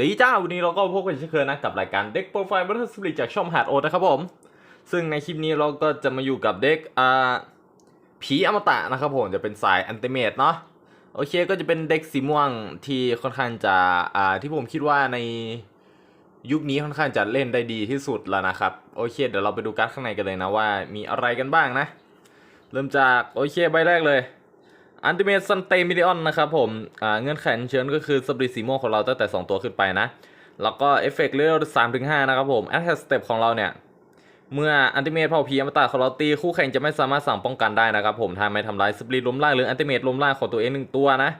ดีจ้า วันนี้เราก็พบกันเช่นเคยนะกับรายการเด็กโปรไฟล์บัตเตอร์สปริจากช่องหาดโอนะครับผม ซึ่งในคลิปนี้เราก็จะมาอยู่กับเด็กอ่าผีอมตะนะครับผมจะเป็นสายอันติเมตเนาะโอเคก็จะเป็นเด็กสีม่วงที่ค่อนข้างจะอ่าที่ผมคิดว่าในยุคนี้ค่อนข้างจะเล่นได้ดีที่สุดแล้วนะครับโอเคเดี๋ยวเราไปดูการ์ดข้างในกันเลยนะว่ามีอะไรกันบ้างนะ เริ่มจากโอเคใบแรกเลย อันติเม e ซันเตมิลิออนนะครับผมเงื่อนไขเชิญก็คือสปริตสีม่วงของเราตั้งแต่ 2 ตัวขึ้นไปนะ แล้วก็เอฟเฟกต์เลเวลสามถึงห้านะครับผมแอคสเต็ปของเราเนี่ย เมื่ออันติเม e เผ่าผีอมตะของเราตีคู่แข่งจะไม่สามารถสั่งป้องกันได้นะครับผมถ้าไม่ทำลายสปริตล้มล่างหรืออันติเม e ล้มล่างของตัวเองหนึ่งตัวนะ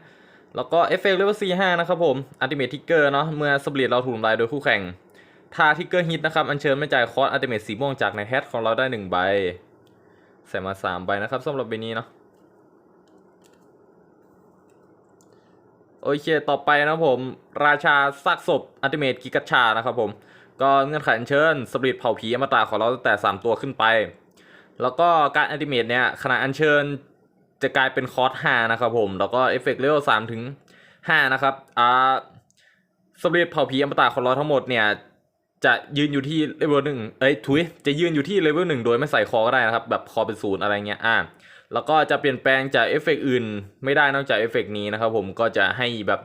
แล้วก็เอฟเฟกต์เลเวลสี่ห้านะครับผมอันติเม e ทิกเกอร์เนาะเมื่อสปริตเราถูกทำลายโดยคู่แข่งถ้าทิกเกอร์ฮิตนะครับอัญเชิญไม่จ่ายคอร์สอันติเม e สีม่วงจากในแฮทของเราได้หนึ่งใบใส่มาสามใบนะครับสำหรับใบนี้เนาะ โอเคต่อไปนะผม ราชาซากศพอัลติเมทกิกัชชานะครับผม ก็เงื่อนไขอัญเชิญสปริตเผ่าผีอมตะของเราตั้งแต่ 3 ตัวขึ้นไป แล้วก็การอัลติเมทเนี่ยขณะอัญเชิญจะกลายเป็นคอร์ส5นะครับผม แล้วก็เอฟเฟกต์เลเวล3ถึง5นะครับอ่าสปริตเผ่าผีอมตะของเราทั้งหมดเนี่ยจะยืนอยู่ที่เลเวลหนึ่งเอ้ยทุยจะยืนอยู่ที่เลเวลหนึ่งโดยไม่ใส่คอก็ได้นะครับ แบบคอเป็นศูนย์อะไรเงี้ย อ่า แล้วก็จะเปลี่ยนแปลงจากเอฟเฟกต์อื่น ไม่ได้นอกจากเอฟเฟกต์นี้นะครับผมก็จะให้แบบ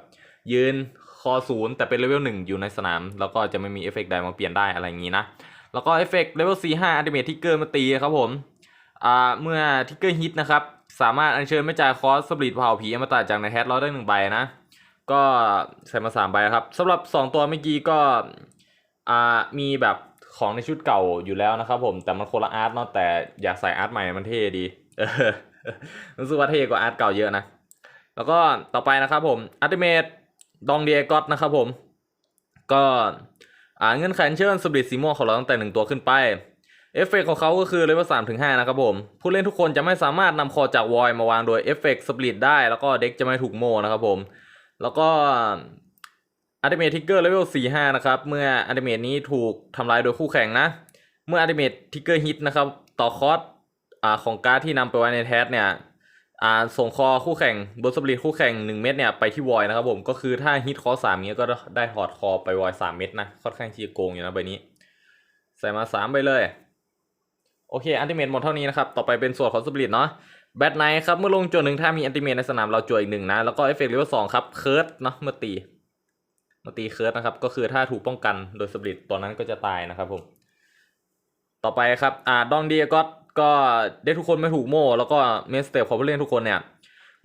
ยืนคอศูนย์แต่เป็นเลเวลหนึ่งอยู่ในสนาม แล้วก็จะไม่มีเอฟเฟกต์ใดมาเปลี่ยนได้อะไรอย่างนี้นะ แล้วก็เอฟเฟกต์เลเวลสี่ห้าอัลติเมททิกเกอร์มาตีครับผมอ่าเมื่อทิกเกอร์ฮิตนะครับ สามารถอัญเชิญไม่จ่ายคอสสปริตเผาผีอมตะจากในแฮทเราได้หนึ่งใบนะ ก็ใส่มาสามใบครับสำหรับสองตัวเมื่อกี้ก็อ่ามีแบบของในชุดเก่าอยู่แล้วนะครับผมแต่มันคนละอาร์ตเนาะแต่อยากใส่อาร์ตใหม่มันเท่ดี รู้สึกว่าเท่กว่าอาร์ตเก่าเยอะนะ แล้วก็ต่อไปนะครับผมอัติเมทดองเดียกอตนะครับผม ก็อ่าเงื่อนไขเชิญสปริตสีม่วงของเราตั้งแต่หนึ่งตัวขึ้นไป เอฟเฟกของเขาก็คือเลเวลสามถึงห้านะครับผม ผู้เล่นทุกคนจะไม่สามารถนำคอจากวอยมาวางโดยเอฟเฟกสปริตได้ แล้วก็เด็กจะไม่ถูกโมนะครับผม แล้วก็อัติเมททิกเกอร์เลเวลสี่ห้านะครับ เมื่ออัติเมทนี้ถูกทำลายโดยคู่แข่งนะ เมื่ออัติเมททิกเกอร์ฮิตนะครับ ต่อคอร์ส อ่าของการ์ดที่นำไปไว้ในแทสเนี่ยอ่าส่งคอคู่แข่งบนสปริตคู่แข่ง1เม็ดเนี่ยไปที่วอยนะครับผมก็คือถ้าฮิตคอสามเนี้ยก็ได้ถอดคอไปวอยสามเม็ดนะค่อนข้างที่จะโกงอยู่นะใบนี้ ใส่มาสามไปเลย โอเคอันติเมทหมดเท่านี้นะครับ ต่อไปเป็นส่วนของสปริตเนาะแบทไนครับ เมื่อลงจวนหนึ่งถ้ามีอันติเมทในสนามเราจวอีกหนึ่งนะ แล้วก็เอฟเฟกต์เลเวลสองครับเคิร์ดเนาะเมื่อตีเมื่อตีเคิร์ดนะครับ ก็คือถ้าถูกป้องกันโดยสปริตตัวนั้นก็จะตายนะครับผมต่อไปครับอ่าดองดีก็ ก็ได้ทุกคนไม่ถูกโม่ แล้วก็เมสเตปของผู้เล่นทุกคนเนี่ย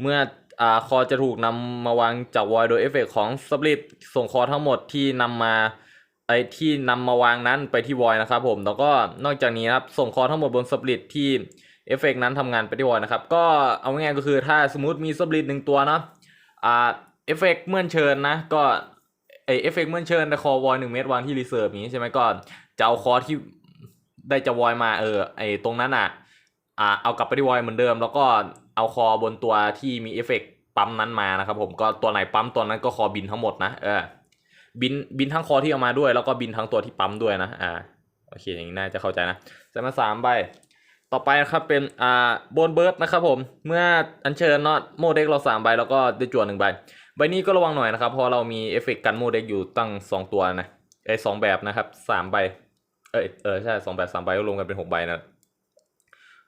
เมื่ออ่าคอจะถูกนำมาวางจากวอยโดยเอฟเฟกของสปริตส่งคอทั้งหมดที่นำมาไอที่นำมาวางนั้นไปที่วอยนะครับผมแล้วก็นอกจากนี้ครับส่งคอทั้งหมดบนสปริตที่เอฟเฟกนั้นทำงานไปที่วอยนะครับก็เอาง่ายก็คือถ้าสมมติมีสปริตหนึ่งตัวเนาะอ่าเอฟเฟกเมื่อเชิญนะก็ไอเอฟเฟกเมื่อเชิญในคอวอยหนึ่งเมตรวางที่รีเซิร์ฟนี้ใช่ไหมก็จะเอาคอที่ ได้จะวอยมาเออไอตรงนั้นอะอ่าเอากลับไปที่วอยเหมือนเดิม แล้วก็เอาคอบนตัวที่มีเอฟเฟกปั๊มนั้นมานะครับผมก็ตัวไหนปั๊มตัวนั้นก็คอบินทั้งหมดนะเออบินบินทั้งคอที่เอามาด้วย แล้วก็บินทั้งตัวที่ปั๊มด้วยนะอ่าโอเคอย่างนี้น่าจะเข้าใจนะใส่มาสามใบต่อไปนะครับเป็นอ่าโบนเบิร์ดนะครับผมเมื่ออัญเชิญนาะโมเด็กเราสามใบแล้วก็ได้จวนหนึ่งใบใบนี้ก็ระวังหน่อยนะครับเพราะเรามีเอฟเฟกต์กันโมเด็กอยู่ตั้งสองตัวนะไอสองแบบนะครับสามใบ เอยเออใช่สองแบบสามใบก็รวมกันเป็นหกใบนะ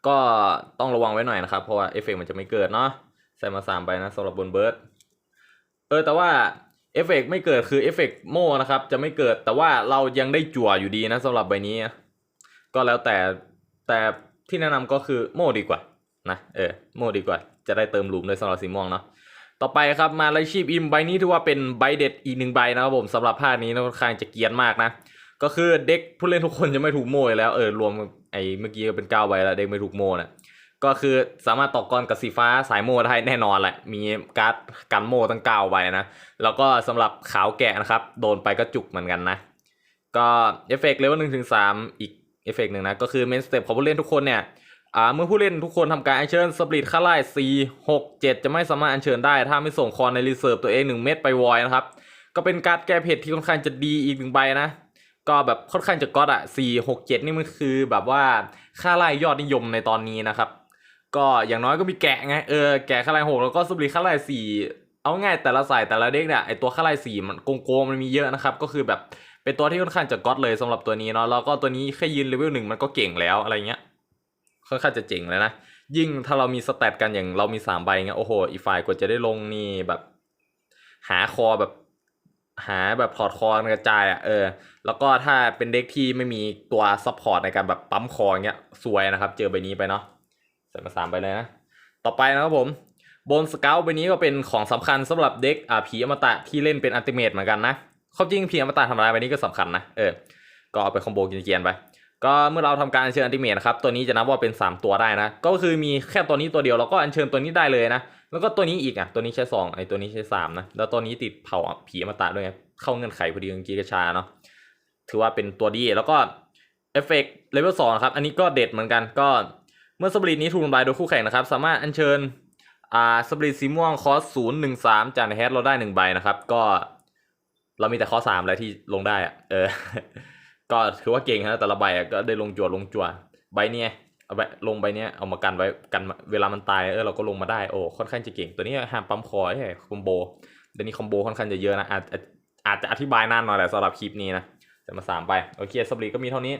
ก็ต้องระวังไว้หน่อยนะครับ เพราะว่าเอฟเฟกต์มันจะไม่เกิดเนาะใส่มาสามใบนะสำหรับบนเบิร์ดเออแต่ว่าเอฟเฟกต์ไม่เกิดคือเอฟเฟกต์โม่นะครับจะไม่เกิดแต่ว่าเรายังได้จั่วอยู่ดีนะสำหรับใบนี้ ก็แล้วแต่แต่ที่แนะนำก็คือโม่ดีกว่านะเออโม่ดีกว่า จะได้เติมหลุมด้วยสำหรับสีม่วงเนาะต่อไปครับมาไลชีพอิมใบนี้ถือว่าเป็นใบเด็ดอีกหนึ่งใบนะครับผมสำหรับภาคนี้นะค่อนข้างจะเกียนมากนะ ก็คือเด็กผู้เล่นทุกคนจะไม่ถูกโมยแล้วเออรวมไอ้เมื่อกี้ก็เป็นเก้าใบแล้วเด็กไม่ถูกโมนะก็คือสามารถต่อกรกับสีฟ้าสายโมได้แน่นอนแหละ มีการ์ดกันโมตั้งเก้าใบนะ แล้วก็สำหรับขาวแกะนะครับ โดนไปก็จุกเหมือนกันนะ ก็เอฟเฟกต์เลเวลหนึ่งถึงสามอีกเอฟเฟกต์หนึ่งนะ ก็คือเมนสเต็ปของผู้เล่นทุกคนเนี่ยอ่าเมื่อผู้เล่นทุกคนทำการอัญเชิญสปริตค่าไล่สี่หกเจ็ดจะไม่สามารถอัญเชิญได้ ถ้าไม่ส่งคอนในรีเซิร์ฟตัวเองหนึ่งเม็ดไปวอยนะครับ ก็เป็นการ์ดแก้เผ็ดที่ค่อนข้างจะดีอีกหนึ่งใบนะ ก็แบบค่อนข้างจะก๊อตอะสี่หกเจ็ดนี่มันคือแบบว่าค่าไล่ยอดนิยมในตอนนี้นะครับ ก็อย่างน้อยก็มีแกะไงเออแกะค่าไล่หกแล้วก็สปริตค่าไล่สี่เอาง่ายแต่ละสายแต่ละเด็กเนี่ยไอตัวค่าไล่สี่มันโกงๆมันมีเยอะนะครับ ก็คือแบบเป็นตัวที่ค่อนข้างจะก๊อตเลยสำหรับตัวนี้เนาะแล้วก็ตัวนี้แค่ยืนเลเวลหนึ่งมันก็เก่งแล้วอะไรเงี้ยค่อนข้างจะเจ๋งเลยนะยิ่งถ้าเรามีสแตทกันอย่างเรามีสามใบเงี้ยโอ้โหอีกฝ่ายกว่าจะได้ลงนี่แบบ หาคอแบบ หาแบบพอดคอกระจายอะเออ แล้วก็ถ้าเป็นเด็กที่ไม่มีตัวซัพพอร์ตในการแบบปั๊มคอเงี้ยสวยนะครับ เจอใบนี้ไปเนาะใส่มาสามไปเลยนะ ต่อไปนะครับผมบนสเกลใบนี้ก็เป็นของสำคัญสำหรับเด็กอ่าผีอมตะที่เล่นเป็นอัลติเมทเหมือนกันนะเขาจริงผีอมตะทำลายใบนี้ก็สำคัญนะเออก็เอาไปคอมโบกินเกียนไป ก็เมื่อเราทำการอัญเชิญอัลติเมทนะครับตัวนี้จะนับว่าเป็น 3 ตัวได้นะ ก็คือมีแค่ตัวนี้ตัวเดียวเราก็อัญเชิญตัวนี้ได้เลยนะ แล้วก็ตัวนี้อีกอะตัวนี้ใช้สองไอ้ตัวนี้ใช้สามนะแล้วตัวนี้ติดเผาผีอมตะด้วยไงเข้าเงื่อนไขพอดีกับกีกระชาเนาะถือว่าเป็นตัวดีแล้วก็เอฟเฟกต์เลเวลสองครับอันนี้ก็เด็ดเหมือนกันก็เมื่อสปริตนี้ถูกทำลายโดยคู่แข่งนะครับ สามารถอัญเชิญอ่าสปริตสีม่วงคอสศูนย์หนึ่งสามจากในแฮชเราได้หนึ่งใบนะครับ ก็เรามีแต่ข้อสามอะไรที่ลงได้อะเออ ก็ถือว่าเก่งนะแต่ละใบก็ได้ลงจั่วลงจั่วใบเนี้ยเอาไปลงใบเนี้ยเอามากันไว้กันเวลามันตายเออเราก็ลงมาได้โอ้ค่อนข้างจะเก่ง ตัวนี้ห้ามปั๊มคอใช่คอมโบเดี๋ยวนี้คอมโบค่อนข้างจะเยอะนะอาจอาจจะอธิบายนานหน่อยแหละสำหรับคลิปนี้นะแต่มาสามไปโอเคสปริตก็มีเท่านี้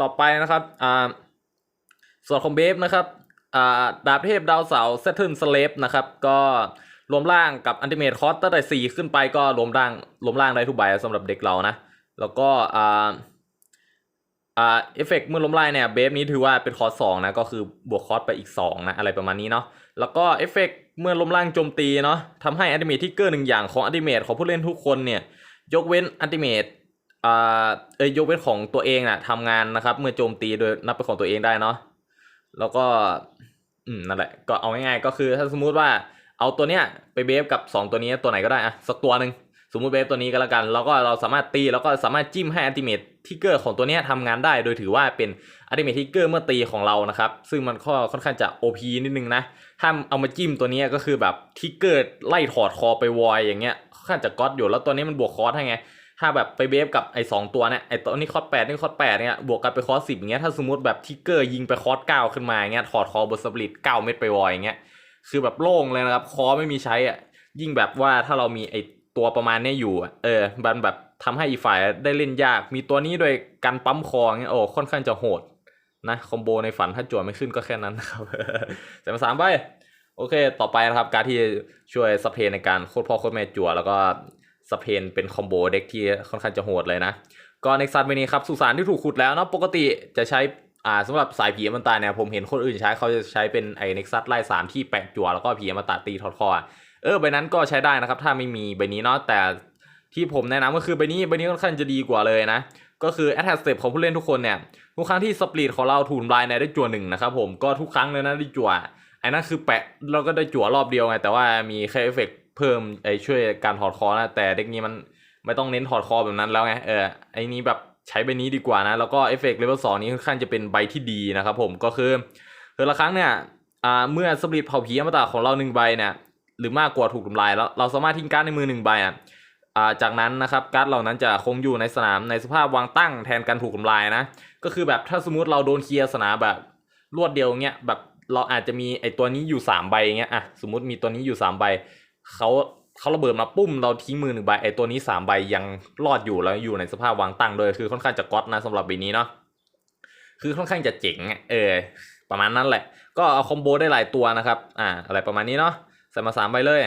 ต่อไปนะครับอ่าส่วนของเบฟนะครับอ่าดาบเทพดาวเสาเซตเทิลสเลปนะครับก็รวมร่างกับอันติเมทคอสตั้งแต่สี่ขึ้นไปก็รวมร่างรวมร่างได้ทุกใบสำหรับเด็กเรานะ แล้วก็อ่า อ่าเอฟเฟกต์เมื่อล้มไล่เนี่ยเบฟนี้ถือว่าเป็นคอร์สสองนะก็คือบวกคอร์สไปอีกสองนะอะไรประมาณนี้เนาะแล้วก็เอฟเฟกต์เมื่อล้มล่างโจมตีเนาะทำให้อัติเมทที่เกอร์หนึ่งอย่างของอัติเมทของผู้เล่นทุกคนเนี่ยยกเว้นอัติเมทอ่าเอ้ยยกเว้นของตัวเองน่ะทำงานนะครับ เมื่อโจมตีโดยนับเป็นของตัวเองได้เนาะแล้วก็อืมนั่นแหละก็เอาง่ายๆก็คือถ้าสมมุติว่าเอาตัวเนี้ยไปเบฟกับ 2 ตัวนี้ตัวไหนก็ได้อะสักตัวหนึ่ง สมมุติเบฟตัวนี้ก็แล้วกันแล้วก็เราสามารถตีแล้วก็สามารถจิ้มให้อัลติเมททิกเกอร์ของตัวนี้ทำงานได้ โดยถือว่าเป็นอัลติเมททิกเกอร์เมื่อตีของเรานะครับ ซึ่งมันก็ค่อนข้างจะ OP นิดนึงนะ ถ้าเอามาจิ้มตัวนี้ก็คือแบบทิกเกอร์ไล่ถอดคอไปวอยอย่างเงี้ยค่อนข้างจะก๊อตอยู่แล้วตัวนี้มันบวกคอสให้ไง ถ้าแบบไปเบฟกับไอ้สองตัวเนี่ยไอ้ตัวนี้คอสแปดนี่คอสแปดเนี่ยบวกกันไปคอสสิบอย่างเงี้ยถ้าสมมติแบบทิกเกอร์ยิงไปคอสเก้าขึ้นมาอย่างเงี้ยถอดคอบนสปริตเก้าเม็ดไปวอยอย่างเงี้ยคือแบบโล่งเลยนะครับคอไม่มีใช้อะยิ่งแบบว่าถ้าเรามีไอ้ ตัวประมาณเนี้ยอยู่เออมันแบบทำให้อีฝ่ายได้เล่นยาก มีตัวนี้โดยการปั๊มคอเงี้ยโอ้ค่อนข้างจะโหดนะคอมโบในฝันถ้าจั่วไม่ขึ้นก็แค่นั้นนะครับแต่มาสามใบโอเค ต่อไปนะครับ การที่ช่วยสเปนในการโคตรพ่อโคตรแม่จั่วแล้วก็สเปนเป็นคอมโบเด็กที่ค่อนข้างจะโหดเลยนะ ก็เน็กซัสเวนี้ครับสุสานที่ถูกขุดแล้วเนาะปกติจะใช้อ่าสำหรับสายผีอมตะเนี่ยผมเห็นคนอื่นใช้เขาจะใช้เป็นไอ้เน็กซัสไล่สามที่แปะจั่วแล้วก็ผีอมตะตีถอดคอ เออใบนั้นก็ใช้ได้นะครับ ถ้าไม่มีใบนี้เนาะแต่ที่ผมแนะนำก็คือใบนี้ใบนี้ค่อนข้างจะดีกว่าเลยนะ ก็คือ attack step ของผู้เล่นทุกคนเนี่ย ทุกครั้งที่สปริตของเราถูกทำลายเนี่ยได้จั่วหนึ่งนะครับผมก็ทุกครั้งเลยนะได้จั่วไอ้นั่นคือแปะเราก็ได้จั่วรอบเดียวไงแต่ว่ามีแค่เอฟเฟกต์เพิ่มไอ้ช่วยการถอดคอนะแต่เด็กนี้มันไม่ต้องเน้นถอดคอแบบนั้นแล้วไงเออไอ้นี้แบบใช้ใบนี้ดีกว่านะแล้วก็เอฟเฟกต์เลเวลสองนี้ค่อนข้างจะเป็นใบที่ดีนะครับผมก็คือแต่ละครั้งเนี่ยเมื่อสปริตเผาผีอมตะของเราหนึ่งใบเนี่ย หรือมากกว่าถูกทำลายแล้วเราสามารถทิ้งการ์ดในมือหนึ่งใบอะอ่าจากนั้นนะครับการ์ดเหล่านั้นจะคงอยู่ในสนามในสภาพวางตั้งแทนการถูกทำลายนะก็คือแบบถ้าสมมติเราโดนเคลียร์สนามแบบรวดเดียวเงี้ยแบบเราอาจจะมีไอตัวนี้อยู่สามใบเงี้ยอะสมมติมีตัวนี้อยู่สามใบเขาเขาระเบิดมาปุ้มเราทิ้งมือหนึ่งใบไอตัวนี้สามใบยังรอดอยู่แล้วอยู่ในสภาพวางตั้งโดยคือค่อนข้างจะก๊อตนะสำหรับใบนี้เนาะคือค่อนข้างจะเจ๋งเออประมาณนั้นแหละ ก็เอาคอมโบได้หลายตัวนะครับอ่าอะไรประมาณนี้เนาะ ใส่มาสามใบเลย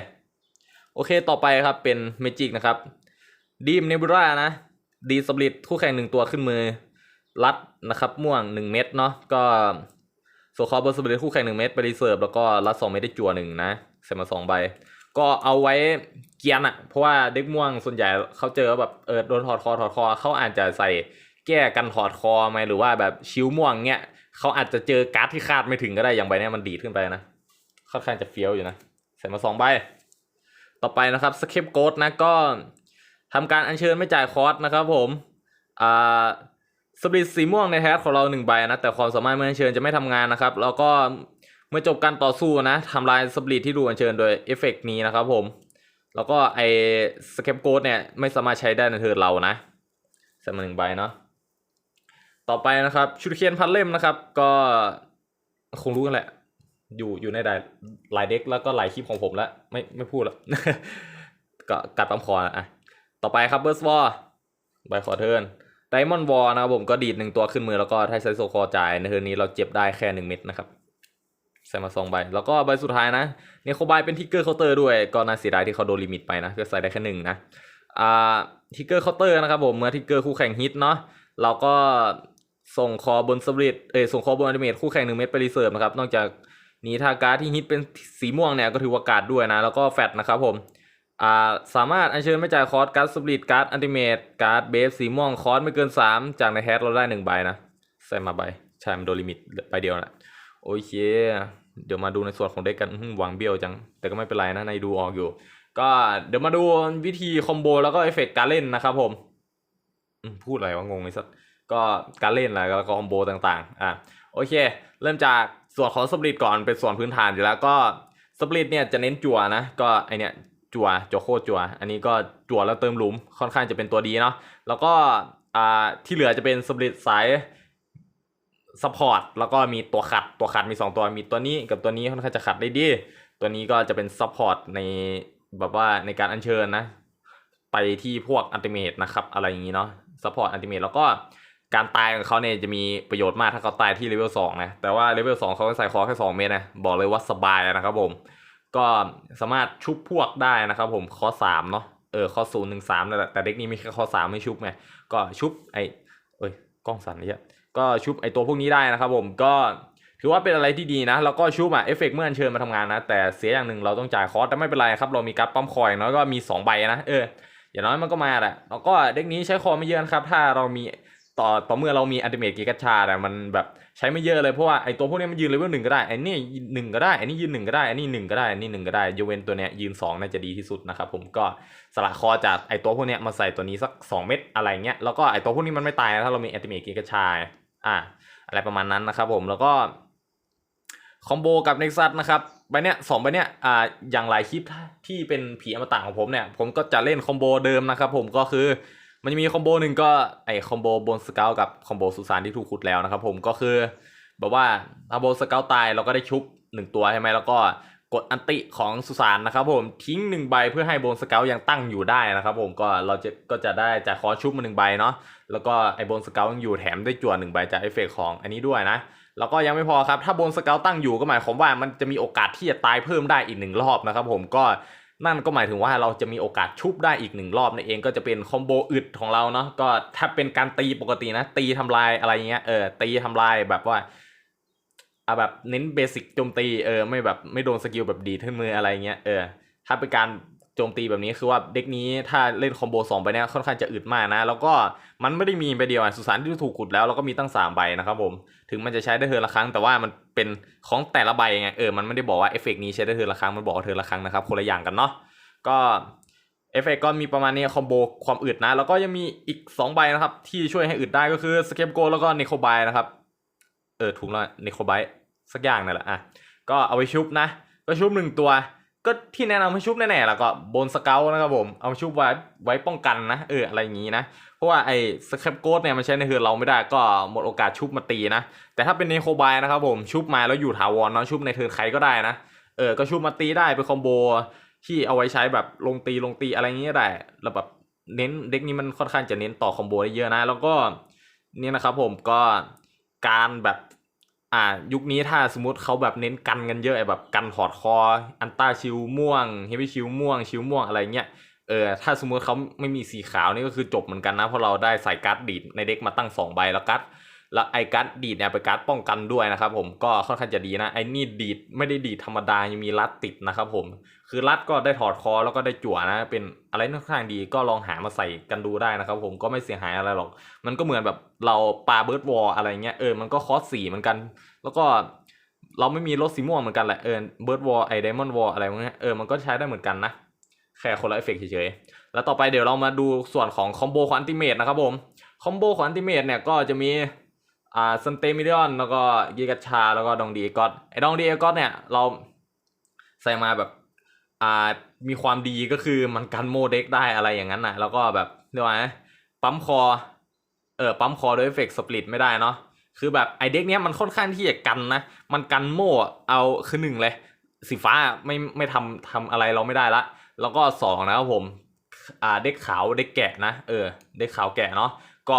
โอเคต่อไปครับเป็นเมจิกนะครับดีมเนบูรานะดีสปริตคู่แข่งหนึ่งตัวขึ้นมือ รัดนะครับม่วงหนึ่งเม็ดเนาะก็โซคอร์บนสปริตคู่แข่งหนึ่งเม็ดไปรีเซิร์ฟแล้วก็รัดสองเม็ดได้จั่วหนึ่งนะใส่มาสองใบก็เอาไว้เกียนอะเพราะว่าเด็กม่วงส่วนใหญ่เขาเจอแบบเออโดนถอดคอถอดคอเขาอาจจะใส่แก้กันถอดคอไหมหรือว่าแบบชิวม่วงเงี้ยเขาอาจจะเจอการ์ดที่คาดไม่ถึงก็ได้อย่างใบนี้มันดีดขึ้นไปนะค่อนข้างจะเฟี้ยวอยู่นะ ใส่มาสองใบ ต่อไปนะครับสเคปโกดนะก็ทำการอัญเชิญไม่จ่ายคอร์สนะครับผมอ่าสปริตสีม่วงในแท็ของเราหนึ่งใบนะ แต่ความสามารถเมื่ออัญเชิญจะไม่ทำงานนะครับ แล้วก็เมื่อจบการต่อสู้นะทำลายสปริตที่ดูอัญเชิญโดยเอฟเฟกนี้นะครับผม แล้วก็ไอสเคปโกดเนี่ยไม่สามารถใช้ได้ในเทิร์นเรานะใส่มาหนึ่งใบเนาะต่อไปนะครับชุดเคียนพันเล่มนะครับ ก็คงรู้กันแหละ อยู่อยู่ในหลายหลายเด็กแล้วก็หลายคลิปของผมแล้วไม่ไม่พูดแล้วก็กัดปั๊มคออะต่อไปครับเบอร์สวอใบขอเทิร์นไดมอนด์วอลนะครับผมก็ดีดหนึ่งตัวขึ้นมือแล้วก็ถ้าใช้โซคอจ่ายในเทิร์นนี้เราเจ็บได้แค่หนึ่งเม็ดนะครับใส่มาสองใบ แล้วก็ใบสุดท้ายนะเนโคบายเป็นทิกเกอร์เคาน์เตอร์ด้วยก็น่าเสียดายที่เขาโดนลิมิตไปนะก็ใส่ได้แค่หนึ่งนะอ่าทิกเกอร์เคาน์เตอร์นะครับผมเมื่อทิกเกอร์คู่แข่งฮิตเนาะเราก็ส่งคอบนสปริตเอยส่งคอบนอนิเมตคู่แข่งหนึ่งเม็ดไปรีเซิร์ฟนะครับนอกจาก นี้ถ้าการ์ดที่ฮิตเป็นสีม่วงเนี่ยก็ถือว่าการ์ดด้วยนะ แล้วก็แฟตนะครับผมอ่าสามารถอัญเชิญไม่จ่ายคอร์สการ์ดสปริตการ์ดอันติเมตการ์ดเบฟสีม่วงคอร์สไม่เกิน 3 จากในแฮชเราได้หนึ่งใบนะใส่มาใบใช่มันโดนลิมิตใบเดียวนะโอเค เดี๋ยวมาดูในส่วนของเด็กกันหวังเบี้ยวจัง แต่ก็ไม่เป็นไรนะในดูออกอยู่ ก็เดี๋ยวมาดูวิธีคอมโบแล้วก็เอฟเฟกต์การเล่นนะครับผมอืมพูดอะไรวะงงไอ้สัสก็การเล่นอะไรแล้วก็คอมโบต่างๆ อะโอเค เริ่มจาก ส่วนของสปริตก่อนเป็นส่วนพื้นฐานอยู่แล้วก็สปริตเนี่ยจะเน้นจั่วนะก็ไอเนี่ยจั่วจั่วโคจั่ว อันนี้ก็จั่วแล้วเติมหลุมค่อนข้างจะเป็นตัวดีเนาะแล้วก็อ่าที่เหลือจะเป็นสปริตสายซัพพอร์ตแล้วก็มีตัวขัดตัวขัดมี 2 ตัวมีตัวนี้กับตัวนี้ค่อนข้างจะขัดได้ดี ตัวนี้ก็จะเป็นซัพพอร์ตในแบบว่าในการอัญเชิญนะ ไปที่พวกอันติเมตนะครับ อะไรอย่างนี้เนาะซัพพอร์ตอันติเมตแล้วก็ การตายของเขาเนี่ยจะมีประโยชน์มากถ้าเขาตายที่เลเวล2นะแต่ว่าเลเวล2เขาใส่คอแค่2เมตรนะบอกเลยว่าสบายนะครับผม ก็สามารถชุบพวกได้นะครับผมข้อ3เนาะเออข้อ0 1 3นั่นแหละแต่เด็กนี้มีแค่ข้อ3ไม่ชุบไงก็ชุบไอเอ้ยกล้องสั่นเลยอะก็ชุบไอตัวพวกนี้ได้นะครับผมก็ถือว่าเป็นอะไรที่ดีนะ แล้วก็ชุบอะเอฟเฟกต์เมื่อเชิญมาทำงานนะ แต่เสียอย่างหนึ่งเราต้องจ่ายคอสแต่ไม่เป็นไรครับ เรามีการปั๊มคอยอย่างน้อยก็มี 2 ใบนะ เออ อย่างน้อยมันก็มาแหละแล้วก็เด็กนี้ใช้คอไม่เยอะนะครับ ถ้าเรามี ต่อต่อเมื่อเรามีอัลติเมทกีกัชชาแต่มันแบบใช้ไม่เยอะเลยเพราะว่าไอตัวพวกนี้มันยืนเลเวลหนึ่งก็ได้ไอนี่หนึ่งก็ได้ไอนี่ยืนหนึ่งก็ได้ไอนี่หนึ่งก็ได้ไอนี่หนึ่งก็ได้ยกเวนตัวเนี้ยยืนสองน่าจะดีที่สุดนะครับผมก็สละคอจากไอตัวพวกนี้มาใส่ตัวนี้สักสองเม็ดอะไรเงี้ยแล้วก็ไอตัวพวกนี้มันไม่ตายนะถ้าเรามีอัลติเมทกีกัชชาอ่าอะไรประมาณนั้นนะครับผมแล้วก็คอมโบกับเน็กซัสนะครับใบเนี้ยสองใบเนี้ยอ่าอย่างหลายคลิปที่เป็นผีอมตะของผมเนี่ยผมก็จะเล่นคอมโบเดิมนะครับผมก็คือ มันจะมีคอมโบหนึ่งก็ไอคอมโบบนสเกลกับคอมโบสุสานที่ถูกขุดแล้วนะครับผมก็คือแบบว่าถ้าโบสเกลตายเราก็ได้ชุบหนึ่งตัวใช่ไหมแล้วก็กดอันติของสุสานนะครับผมทิ้งหนึ่งใบเพื่อให้โบนสเกลยังตั้งอยู่ได้นะครับผมก็เราจะก็จะได้จากคอชุบมาหนึ่งใบเนาะแล้วก็ไอโบนสเกลยังอยู่แถมได้จั่วหนึ่งใบจากเอฟเฟกของอันนี้ด้วยนะแล้วก็ยังไม่พอครับถ้าโบนสเกลตั้งอยู่ก็หมายความว่ามันจะมีโอกาสที่จะตายเพิ่มได้อีกหนึ่งรอบนะครับผมก็ นั่นก็หมายถึงว่าเราจะมีโอกาสชุบได้อีกหนึ่งรอบนั่นเองก็จะเป็นคอมโบอึดของเราเนาะก็ถ้าเป็นการตีปกตินะ ตีทำลายอะไรเงี้ยเออตีทำลายแบบว่าเอาแบบเน้นเบสิกโจมตีเออไม่แบบไม่โดนสกิลแบบดีดขึ้นมืออะไรเงี้ยเออถ้าเป็นการ โจมตีแบบนี้คือว่าเด็กนี้ถ้าเล่นคอมโบสองไปเนี้ยค่อนข้างจะอึดมากนะ แล้วก็มันไม่ได้มีใบเดียวอะสุสานที่ถูกขุดแล้วเราก็มีตั้งสามใบนะครับผมถึงมันจะใช้ได้เทอละครั้ง แต่ว่ามันเป็นของแต่ละใบไงเออมันไม่ได้บอกว่าเอฟเฟกนี้ใช้ได้เทอละครั้งมันบอกว่าเทอละครั้งนะครับคนละอย่างกันเนาะก็เอฟเฟกก็มีประมาณนี้คอมโบความอึดนะ แล้วก็ยังมีอีก 2 ใบนะครับ ที่ช่วยให้อึดได้ก็คือสเก็ปโกแล้วก็เนโคบายนะครับเออถูกแล้วเนโคบายสักอย่างนั่นแหละอะก็เอาไว้ชุบนะ ก็ชุบหนึ่งตัว ก็ที่แนะนำให้ชุบแน่ๆแล้วก็บนสเกลนะครับผม เอาชุบไว้ไว้ป้องกันนะเอออะไรอย่างนี้นะ เพราะว่าไอ้สแคปโกดเนี่ยมันใช้ในเฮือนเราไม่ได้ก็หมดโอกาสชุบมาตีนะ แต่ถ้าเป็นเนโคบายนะครับผมชุบมาแล้วอยู่ถาวรเนาะชุบในเทิร์นใครก็ได้นะเออก็ชุบมาตีได้เป็นคอมโบที่เอาไว้ใช้แบบลงตีลงตีอะไรอย่างเงี้ยได้แล้วแบบเน้นเด็กนี้มันค่อนข้างจะเน้นต่อคอมโบได้เยอะนะ แล้วก็นี่นะครับผมก็การแบบ อ่า ยุคนี้ถ้าสมมติเขาแบบเน้นกันกันเยอะไอ้แบบกันถอดคอ อันต้าชิวม่วงเฮฟวี่ชิวม่วง ชิวม่วงอะไรเงี้ยเออถ้าสมมติเขาไม่มีสีขาวนี่ก็คือจบเหมือนกันนะเพราะเราได้ใส่การ์ดดีดในเด็กมาตั้งสองใบแล้วการ์ด แล้วไอ้การ์ดดีดเนี่ยเป็นการ์ดป้องกันด้วยนะครับผมก็ค่อนข้างจะดีนะไอ้นี่ดีดไม่ได้ดีดธรรมดายังมีรัดติดนะครับผมคือรัดก็ได้ถอดคอแล้วก็ได้จั่วนะ เป็นอะไรค่อนข้างดีก็ลองหามาใส่กันดูได้นะครับผมก็ไม่เสียหายอะไรหรอก มันก็เหมือนแบบเราปาเบิร์ดวอลอะไรเงี้ยเออมันก็คอสสีเหมือนกัน แล้วก็เราไม่มีรถสีม่วงเหมือนกันแหละเออเบิร์ดวอลไอเดมอนวอลอะไรพวกเนี้ยเออมันก็ใช้ได้เหมือนกันนะแค่คนละเอฟเฟกต์เฉยๆ แล้วต่อไปเดี๋ยวเรามาดูส่วนของคอมโบของอันติเมตนะครับผม คอมโบของอันติเมตเนี่ยก็จะมี อ่าซันเตมิเลียนแล้วก็กีกัชชา แล้วก็ดองดีเอก็อตไอ้ดองดีเอก็อตเนี่ยเราใส่มาแบบอ่ามีความดีก็คือมันกันโมเด็กได้อะไรอย่างนั้นนะแล้วก็แบบเรียกว่าไงปั๊มคอเออปั๊มคอด้วยเอฟเฟกต์สปลิตไม่ได้เนาะคือแบบไอเด็กเนี้ยมันค่อนข้างที่จะกันนะ มันกันโม่เอาคือหนึ่งเลย สีฟ้าไม่ไม่ทำทำอะไรเราไม่ได้ละ แล้วก็สองนะครับผมอ่าเด็กขาวเด็กแกะนะ เออ เด็กขาวแกะเนาะก็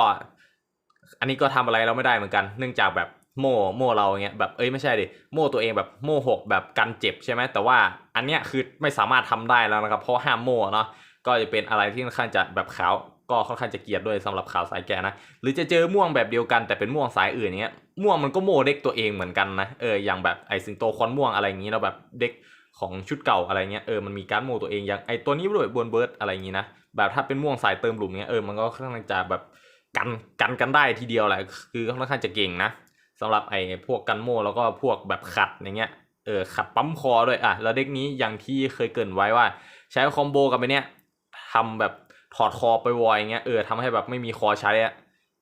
อันนี้ก็ทำอะไรเราไม่ได้เหมือนกัน เนื่องจากแบบโม่โม่เราอย่างเงี้ยแบบเอ้ยไม่ใช่ดิโม่ตัวเองแบบโม่หกแบบกันเจ็บใช่ไหมแต่ว่าอันเนี้ยคือไม่สามารถทำได้แล้วนะครับเพราะห้ามโม่เนาะก็จะเป็นอะไรที่ค่อนข้างจะแบบขาวก็ค่อนข้างจะเกลียดด้วยสำหรับขาวสายแกนะหรือจะเจอม่วงแบบเดียวกันแต่เป็นม่วงสายอื่นอย่างเงี้ยม่วงมันก็โม่เด็กตัวเองเหมือนกันนะเอออย่างแบบไอสิงโตคอนม่วงอะไรอย่างงี้เนาแบบเด็กของชุดเก่าอะไรเงี้ยเออมันมีการโม่ตัวเองอย่างไอตัวนี้ด้วยบนเบิร์ดอะไรอย่างงี้นะแบบถ้าเป็นม่วงสายเติมหลุมเงี้ยเออมันก็ค่อนข้างจะแบบ กันกันกันได้ทีเดียวแหละคือค่อนข้างจะเก่งนะสำหรับไอ้พวกกันโม่แล้วก็พวกแบบขัดอย่างเงี้ยเออขัดปั๊มคอด้วยอะแล้วเด็กนี้อย่างที่เคยเกินไว้ว่า ใช้คอมโบกับไอเนี้ยทำแบบถอดคอไปวอยอย่างเงี้ยเออทำให้แบบไม่มีคอใช้อะ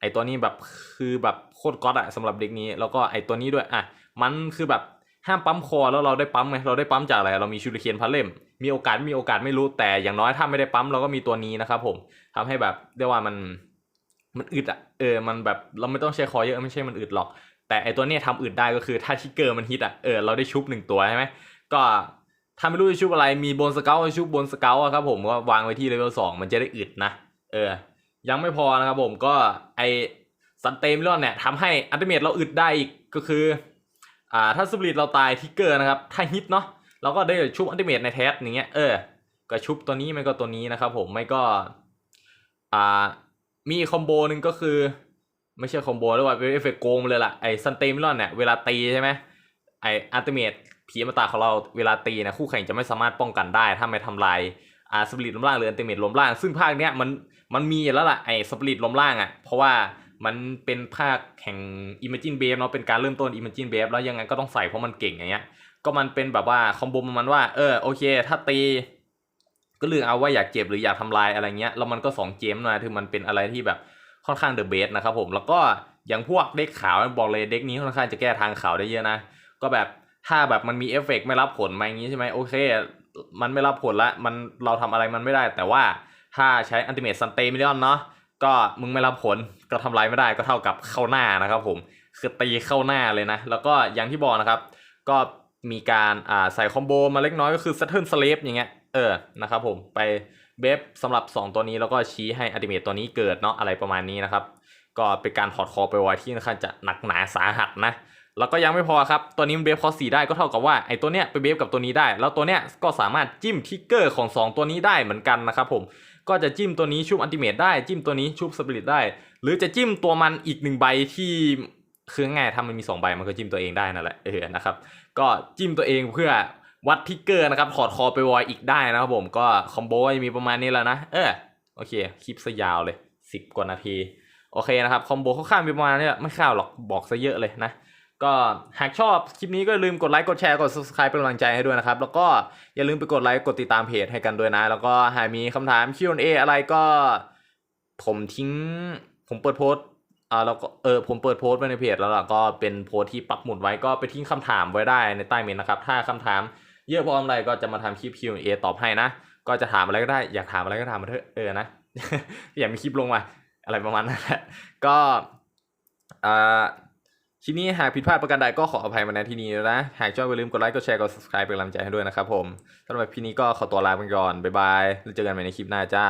ไอตัวนี้แบบคือแบบโคตรก๊อตอะสำหรับเด็กนี้แล้วก็ไอตัวนี้ด้วยอะมันคือแบบห้ามปั๊มคอแล้วเราได้ปั๊มไงเราได้ปั๊มจากอะไรเรามีชูริเคนพันเล่ม มีโอกาสมีโอกาสไม่รู้แต่อย่างน้อยถ้าไม่ได้ปั๊มเราก็มีตัวนี้นะครับผมทำให้แบบเรียกว่ามัน มันอึดอะเออมันแบบเราไม่ต้องใช้คอเยอะไม่ใช่มันอึดหรอก แต่ไอตัวเนี้ยทำอึดได้ก็คือถ้าทิกเกอร์มันฮิตอะเออเราได้ชุบหนึ่งตัวใช่ไหมก็ถ้าไม่รู้จะชุบอะไรมีบนสเกลชุบบนสเกลอะครับผมก็วางไว้ที่เลเวลสองมันจะได้อึดนะเออ ยังไม่พอนะครับผมก็ไอซันเตมิลอนเนี่ยทำให้อัลติเมทเราอึดได้อีกก็คืออ่าถ้าสปริตเราตายทิกเกอร์นะครับถ้าฮิตเนาะเราก็ได้ชุบอัลติเมทในแทสอย่างเงี้ยเออก็ชุบตัวนี้ไม่ก็ตัวนี้นะครับผมไม่ก็อ่า มีคอมโบหนึ่งก็คือ ไม่ใช่คอมโบด้วว่าเป็นเอฟเฟกต์โกงเลยล่ะไอ้ซันเตมิลอนเนี่ยเวลาตีใช่ไหมไออัลติเมทผีอมตะของเราเวลาตีนะคู่แข่งจะไม่สามารถป้องกันได้ ถ้าไม่ทำลายอ่าสปริตล้มล่างหรืออัลติเมทล้มล่าง ซึ่งภาคเนี้ยมันมันมีแล้วล่ะไอ้สปริตล้มล่างอะเพราะว่ามันเป็นภาคแห่ง Imagine b a b e เนาะเป็นการเริ่มต้น Imagine b a b e แล้วยังไงก็ต้องใส่เพราะมันเก่งอย่างเงี้ยก็มันเป็นแบบว่าคอมโบมันว่าเออโอเค ถ้าตี ก็เลือกเอาว่าอยากเจ็บหรืออยากทำลายอะไรเงี้ยแล้วมันก็สองเกมนะคือมันเป็นอะไรที่แบบค่อนข้างเดอะเบสนะครับผมแล้วก็อย่างพวกเด็กขาวบอกเลยเด็กนี้ค่อนข้างจะแก้ทางขาวได้เยอะนะก็แบบถ้าแบบมันมีเอฟเฟกต์ไม่รับผลมาอย่างงี้ใช่ไหมโอเค มันไม่รับผลละมันเราทำอะไรมันไม่ได้ แต่ว่าถ้าใช้อันติเม e ซันเตมิลอนเนาะก็มึงไม่รับผลก็ทำลายไม่ได้ก็เท่ากับเข้าหน้านะครับผมคือตีเข้าหน้าเลยนะ แล้วก็อย่างที่บอกนะครับ ก็มีการอ่าใส่คอมโบมาเล็กน้อยก็คือ Saturn Slave อย่างเงี้ย เออนะครับผมไปเบฟสำหรับ 2 ตัวนี้แล้วก็ชี้ให้อัติเม e ตัวนี้เกิดเนาะอะไรประมาณนี้นะครับ ก็เป็นการถอดคอไปไว้ที่ค่อนข้างจะหนักหนาสาหัสนะแล้วก็ยังไม่พอครับ ตัวนี้มันเบฟคอสี่ได้ก็เท่ากับว่าไอ้ตัวเนี้ยไปเบฟกับตัวนี้ได้ แล้วตัวเนี้ยก็สามารถจิ้มทิกเกอร์ของ 2 ตัวนี้ได้เหมือนกันนะครับผมก็จะจิ้มตัวนี้ชุบอันติเมตได้จิ้มตัวนี้ชุบสปิริตได้ หรือจะจิ้มตัวมันอีกหนึ่งใบที่คือง่ายถ้ามันมี 2 ใบมันก็จิ้มตัวเองได้นั่นแหละเออนะครับ ก็จิ้มตัวเองเพื่อ วัดทิกเกอร์นะครับถอดคอไปวอยอีกได้นะครับผมก็คอมโบจะมีประมาณนี้แล้วนะ เออโอเคคลิปซะยาวเลย10กว่านาที โอเคนะครับคอมโบข้างๆมีประมาณนี้ไม่ข้าวหรอกบอกซะเยอะเลยนะ ก็หากชอบคลิปนี้ก็อย่าลืมกดไลค์กดแชร์กด subscribe เป็นกำลังใจให้ด้วยนะครับ แล้วก็อย่าลืมไปกดไลค์กดติดตามเพจให้กันด้วยนะ แล้วก็หากมีคำถาม Q&A อะไรก็ผมทิ้งผมเปิดโพสอ่าแล้วก็เออผมเปิดโพสต์ไว้ในเพจแล้วล่ะก็เป็นโพสต์ที่ปักหมุดไว้ก็ไปทิ้งคำถามไว้ได้ในใต้เมนนะครับ ถ้าคำถาม เยอะพออะไรก็จะมาทำคลิป Q&A ตอบให้นะ ก็จะถามอะไรก็ได้อยากถามอะไรก็ถามมาเถอะเออนะอย่ามีคลิปลงมาอะไรประมาณนั้นแหละก็อ่าทีนี้หากผิดพลาดประการใดก็ขออภัยมาในที่นี้นะ หากชอบอย่าลืมกดไลค์กดแชร์กด subscribe เป็นกำลังใจให้ด้วยนะครับผมสำหรับพี่นี้ก็ขอตัวลาไปก่อน บ๊ายบายแล้วเจอกันใหม่ในคลิปหน้าจ้า